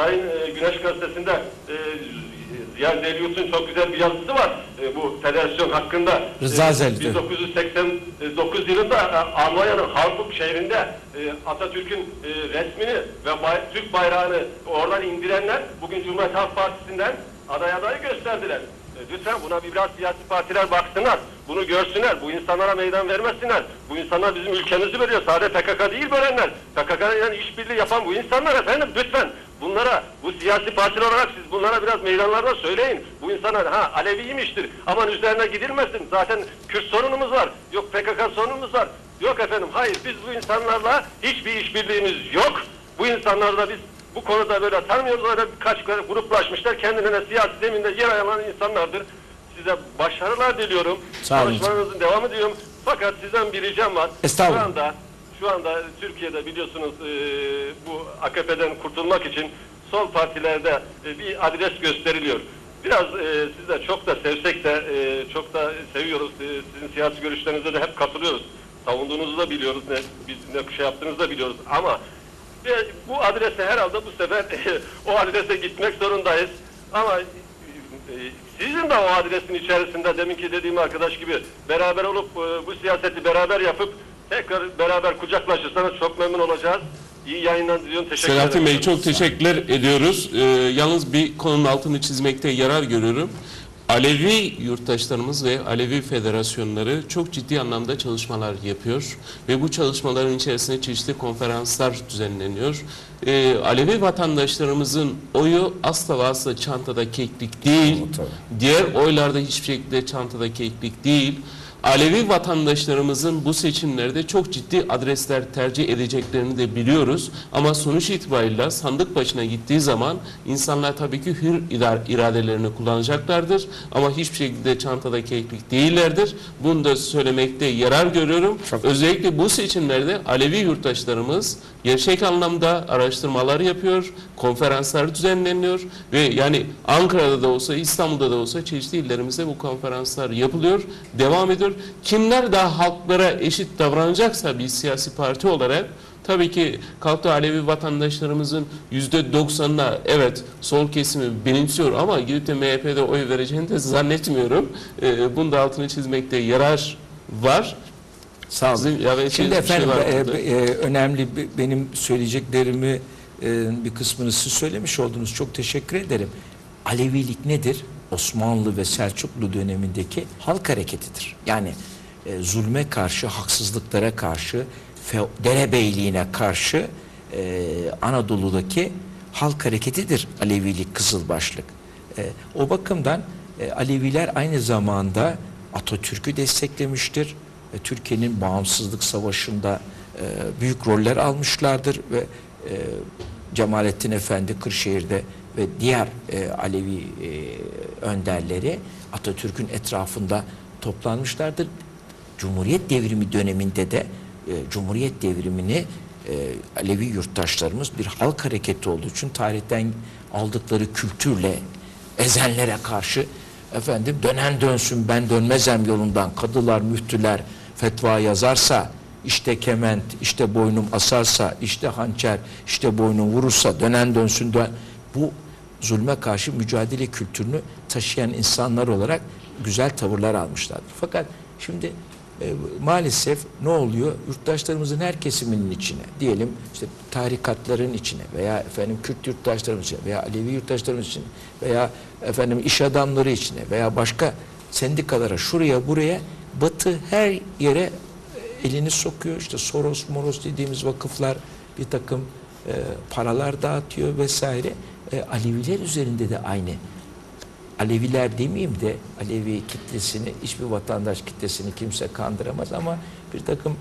Sayın e, Güneş Gazetesi'nde e, Ziya Zelyurt'un çok güzel bir yazısı var e, bu federasyon hakkında. Rıza E, Zelyurt. 1989 yılında e, Almanya'nın Hamburg şehrinde e, Atatürk'ün e, resmini ve bay- Türk bayrağını oradan indirenler bugün Cumhuriyet Halk Partisi'nden aday adayı gösterdiler. E, Lütfen buna bir biraz siyasi partiler baksınlar. Bunu görsünler. Bu insanlara meydan vermesinler. Bu insanlar bizim ülkemizi bölüyor. Sadece PKK değil bölenler. PKK ile işbirliği yapan bu insanlar efendim lütfen. Bunlara, bu siyasi partiler olarak siz bunlara biraz meydanlarda söyleyin. Bu insanlar ha Aleviymiştir. Aman üzerine gidilmesin. Zaten Kürt sorunumuz var. Yok PKK sorunumuz var. Yok efendim hayır biz bu insanlarla hiçbir işbirliğimiz yok. Bu insanlarla biz bu konuda böyle tanımıyoruz. Öyle birkaç gruplaşmışlar. Kendilerine siyasi zeminde yer alan insanlardır. Size başarılar diliyorum. Sağ olun. Çalışmanızın devam ediyorum. Fakat sizden bir ricam var. Estağfurullah. Şu anda şu anda Türkiye'de biliyorsunuz e, bu AKP'den kurtulmak için sol partilerde e, bir adres gösteriliyor. Biraz e, siz de çok da sevsek de e, çok da seviyoruz. E, sizin siyasi görüşlerinize de hep katılıyoruz. Savunduğunuzu da biliyoruz. Ne, biz ne şey yaptığınızı da biliyoruz. Ama e, bu adrese herhalde bu sefer o adrese gitmek zorundayız. Ama e, sizin de o adresin içerisinde deminki dediğim arkadaş gibi beraber olup e, bu siyaseti beraber yapıp tekrar beraber kucaklaşırsanız çok memnun olacağız. İyi yayınlar diliyorum. Teşekkür Selahattin ederim. Bey çok teşekkürler ediyoruz. Ee, yalnız bir konunun altını çizmekte yarar görüyorum. Alevi yurttaşlarımız ve Alevi federasyonları çok ciddi anlamda çalışmalar yapıyor ve bu çalışmaların içerisinde çeşitli konferanslar düzenleniyor. Ee, Alevi vatandaşlarımızın oyu asla ve asla çantada keklik değil. Diğer oylarda hiçbir şekilde çantada keklik değil. Alevi vatandaşlarımızın bu seçimlerde çok ciddi adresler tercih edeceklerini de biliyoruz. Ama sonuç itibariyle sandık başına gittiği zaman insanlar tabii ki hür iradelerini kullanacaklardır. Ama hiçbir şekilde çantada keklik değillerdir. Bunu da söylemekte yarar görüyorum. Özellikle bu seçimlerde Alevi yurttaşlarımız gerçek anlamda araştırmalar yapıyor, konferanslar düzenleniyor ve yani Ankara'da da olsa İstanbul'da da olsa çeşitli illerimizde bu konferanslar yapılıyor, devam ediyor. Kimler daha halklara eşit davranacaksa bir siyasi parti olarak tabii ki kalktı Alevi vatandaşlarımızın yüzde doksanına evet sol kesimi benimsiyor ama gidip de MHP'de oy vereceğini de zannetmiyorum. Ee, bunun da altını çizmekte yarar var. Sağ olun. Şimdi bir şey efendim var e, e, önemli benim söyleyeceklerimi e, bir kısmını siz söylemiş oldunuz. Çok teşekkür ederim. Alevilik nedir? Osmanlı ve Selçuklu dönemindeki halk hareketidir. Yani e, zulme karşı, haksızlıklara karşı, derebeyliğine karşı e, Anadolu'daki halk hareketidir Alevilik, Kızılbaşlık. E, o bakımdan e, Aleviler aynı zamanda Atatürk'ü desteklemiştir. E, Türkiye'nin bağımsızlık savaşında e, büyük roller almışlardır ve e, Cemalettin Efendi Kırşehir'de ve diğer e, Alevi e, önderleri Atatürk'ün etrafında toplanmışlardır. Cumhuriyet devrimi döneminde de e, Cumhuriyet devrimini e, Alevi yurttaşlarımız bir halk hareketi olduğu için tarihten aldıkları kültürle ezenlere karşı efendim dönen dönsün ben dönmezem yolundan kadılar müftüler fetva yazarsa işte kement işte boynum asarsa işte hançer işte boynum vurursa dönen dönsün dön bu zulme karşı mücadele kültürünü taşıyan insanlar olarak güzel tavırlar almışlardır. Fakat şimdi e, maalesef ne oluyor? Yurttaşlarımızın her kesiminin içine, diyelim işte tarikatların içine veya efendim Kürt yurttaşlarımız içine veya Alevi yurttaşlarımız içine veya efendim iş adamları içine veya başka sendikalara şuraya buraya Batı her yere e, elini sokuyor. İşte Soros, Moros dediğimiz vakıflar bir takım e, paralar dağıtıyor vesaire. E, Aleviler üzerinde de aynı Aleviler demeyeyim de Alevi kitlesini, hiçbir vatandaş kitlesini kimse kandıramaz ama bir takım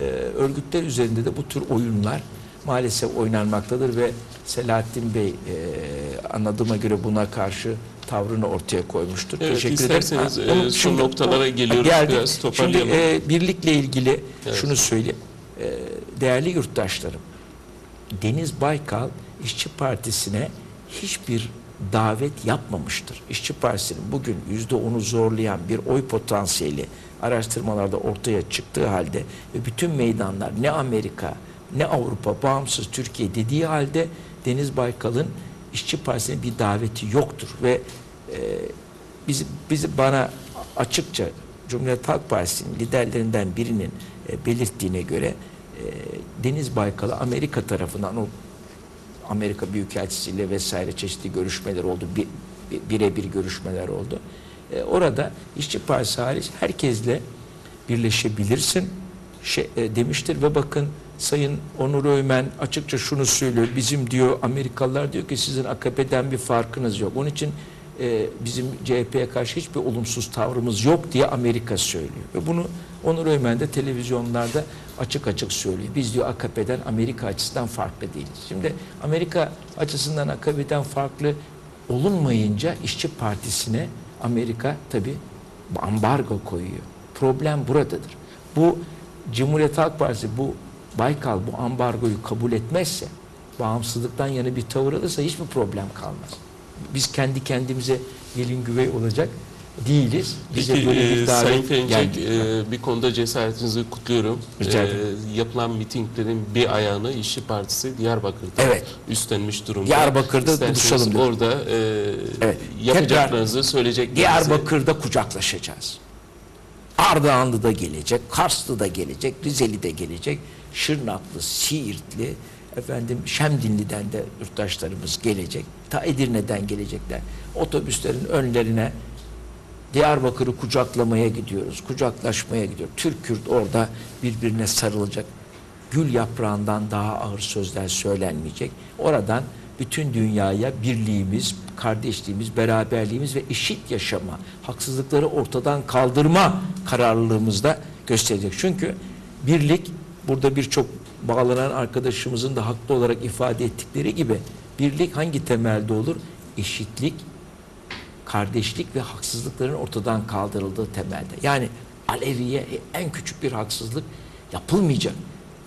e, örgütler üzerinde de bu tür oyunlar maalesef oynanmaktadır ve Selahattin Bey e, anladığıma göre buna karşı tavrını ortaya koymuştur. Evet, Teşekkür ederim. isterseniz, Ha, e, son noktalara geliyoruz, geldik. biraz toparlayalım. Şimdi e, birlikle ilgili Evet. şunu söyleyeyim. E, değerli yurttaşlarım, Deniz Baykal İşçi Partisi'ne hiçbir davet yapmamıştır. İşçi Partisi'nin bugün yüzde onu zorlayan bir oy potansiyeli araştırmalarda ortaya çıktığı halde ve bütün meydanlar ne Amerika ne Avrupa bağımsız Türkiye dediği halde Deniz Baykal'ın İşçi Partisi'nin bir daveti yoktur ve e, bizi, bizi bana açıkça Cumhuriyet Halk Partisi'nin liderlerinden birinin e, belirttiğine göre e, Deniz Baykal'ı Amerika tarafından o Amerika Büyükelçisiyle vesaire çeşitli görüşmeler oldu. Bir, bir- birebir görüşmeler oldu. E, orada İşçi Partisi hariç herkesle birleşebilirsin şey, e, demiştir ve bakın Sayın Onur Öymen açıkça şunu söylüyor. Bizim diyor Amerikalılar diyor ki sizin AKP'den bir farkınız yok. Onun için e, bizim CHP'ye karşı hiçbir olumsuz tavrımız yok diye Amerika söylüyor. Ve bunu Onur Öymen de televizyonlarda açık açık söylüyor. Biz diyor AKP'den Amerika açısından farklı değiliz. Şimdi Amerika açısından AKP'den farklı olunmayınca İşçi Partisi'ne Amerika tabi ambargo koyuyor. Problem buradadır. Bu Cumhuriyet Halk Partisi bu Baykal bu ambargoyu kabul etmezse bağımsızlıktan yana bir tavır alırsa hiçbir problem kalmaz. Biz kendi kendimize gelin güvey olacak değiliz. Bize Peki böyle bir e, Sayın Perinçek e, bir konuda cesaretinizi kutluyorum. E, yapılan mitinglerin bir ayağını İşçi Partisi Diyarbakır'da Evet. üstlenmiş durumda. Diyarbakır'da İsterseniz buluşalım. Orada e, Evet. yapacaklarınızı söyleyeceklerinizi. Diyarbakır'da kucaklaşacağız. Ardahanlı da gelecek, Karslı da gelecek, Rizeli de gelecek, Şırnaklı, Siirtli, efendim Şemdinli'den de yurttaşlarımız gelecek. Ta Edirne'den gelecekler. Otobüslerin önlerine Diyarbakır'ı kucaklamaya gidiyoruz, kucaklaşmaya gidiyoruz. Türk Kürt orada birbirine sarılacak. Gül yaprağından daha ağır sözler söylenmeyecek. Oradan bütün dünyaya birliğimiz, kardeşliğimiz, beraberliğimiz ve eşit yaşama, haksızlıkları ortadan kaldırma kararlılığımızda gösterecek. Çünkü birlik, burada birçok bağlanan arkadaşımızın da haklı olarak ifade ettikleri gibi birlik hangi temelde olur? Eşitlik, kardeşlik ve haksızlıkların ortadan kaldırıldığı temelde. Yani Alevi'ye en küçük bir haksızlık yapılmayacak.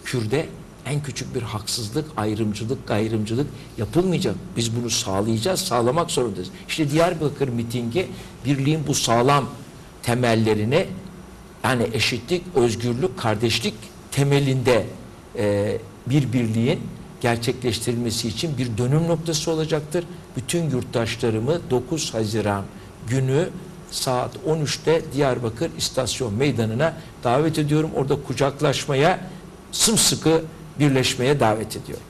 Kürde en küçük bir haksızlık, ayrımcılık, gayrımcılık yapılmayacak. Biz bunu sağlayacağız, sağlamak zorundayız. İşte Diyarbakır mitingi birliğin bu sağlam temellerini yani eşitlik, özgürlük, kardeşlik temelinde e, bir birliğin gerçekleştirilmesi için bir dönüm noktası olacaktır. Bütün yurttaşlarımı 9 Haziran günü saat 13'te Diyarbakır İstasyon Meydanı'na davet ediyorum. Orada kucaklaşmaya, sımsıkı birleşmeye davet ediyorum.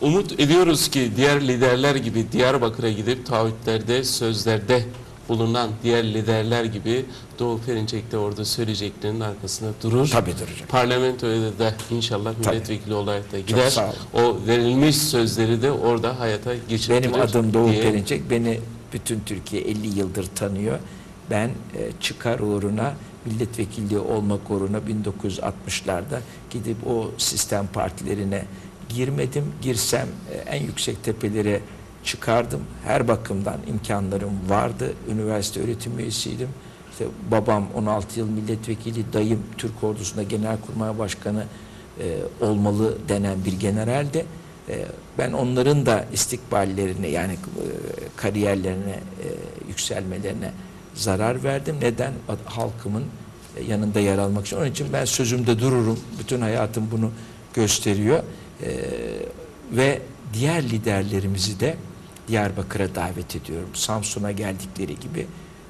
Umut ediyoruz ki diğer liderler gibi Diyarbakır'a gidip taahhütlerde, sözlerde bulunan diğer liderler gibi Doğu Perinçek de orada söyleyeceklerinin arkasında durur. Tabii duracak. Parlamentoya da inşallah milletvekili olarak da gider. sağ O verilmiş sözleri de orada hayata geçirilir. Benim adım Doğu diye Perinçek. Beni bütün Türkiye 50 yıldır tanıyor. Ben e, çıkar uğruna milletvekilliği olmak uğruna 1960'larda gidip o sistem partilerine girmedim. Girsem e, en yüksek tepelere çıkardım. Her bakımdan imkanlarım vardı. Üniversite öğretim üyesiydim. İşte babam 16 yıl milletvekili, dayım Türk Ordusu'nda Genelkurmay Başkanı e, olmalı denen bir generaldi. E, ben onların da istikballerine yani e, kariyerlerine, e, yükselmelerine zarar verdim. Neden? Halkımın e, yanında yer almak için. Onun için ben sözümde dururum. Bütün hayatım bunu gösteriyor. E, ve diğer liderlerimizi de Diyarbakır'a davet ediyorum. Samsun'a geldikleri gibi,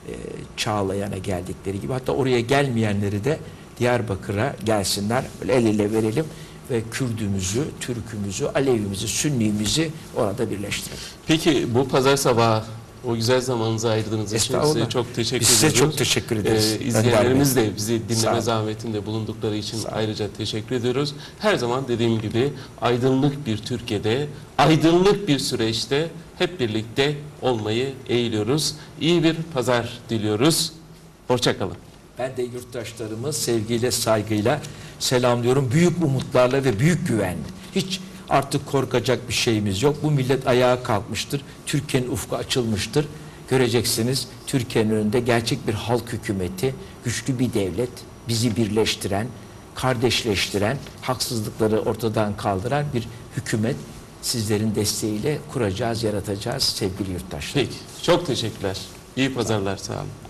e, Çağlayan'a geldikleri gibi. Hatta oraya gelmeyenleri de Diyarbakır'a gelsinler. Böyle el ele verelim ve Kürdümüzü, Türkümüzü, Alevimizi, Sünnimizi orada birleştirelim. Peki bu pazar sabahı o güzel zamanınızı ayırdığınız için size çok teşekkür Biz size ediyoruz. çok teşekkür ederiz. Ee, izleyenlerimiz de bizi dinleme zahmetinde bulundukları için ayrıca teşekkür ediyoruz. Her zaman dediğim gibi aydınlık bir Türkiye'de, aydınlık bir süreçte hep birlikte olmayı eğiliyoruz. İyi bir pazar diliyoruz. Hoşçakalın. Ben de yurttaşlarımı sevgiyle, saygıyla selamlıyorum. Büyük umutlarla ve büyük güvenle. Hiç artık korkacak bir şeyimiz yok. Bu millet ayağa kalkmıştır. Türkiye'nin ufku açılmıştır. Göreceksiniz Türkiye'nin önünde gerçek bir halk hükümeti, güçlü bir devlet, bizi birleştiren, kardeşleştiren, haksızlıkları ortadan kaldıran bir hükümet sizlerin desteğiyle kuracağız, yaratacağız sevgili yurttaşlar. Peki. Çok teşekkürler. İyi pazarlar. Sağ olun.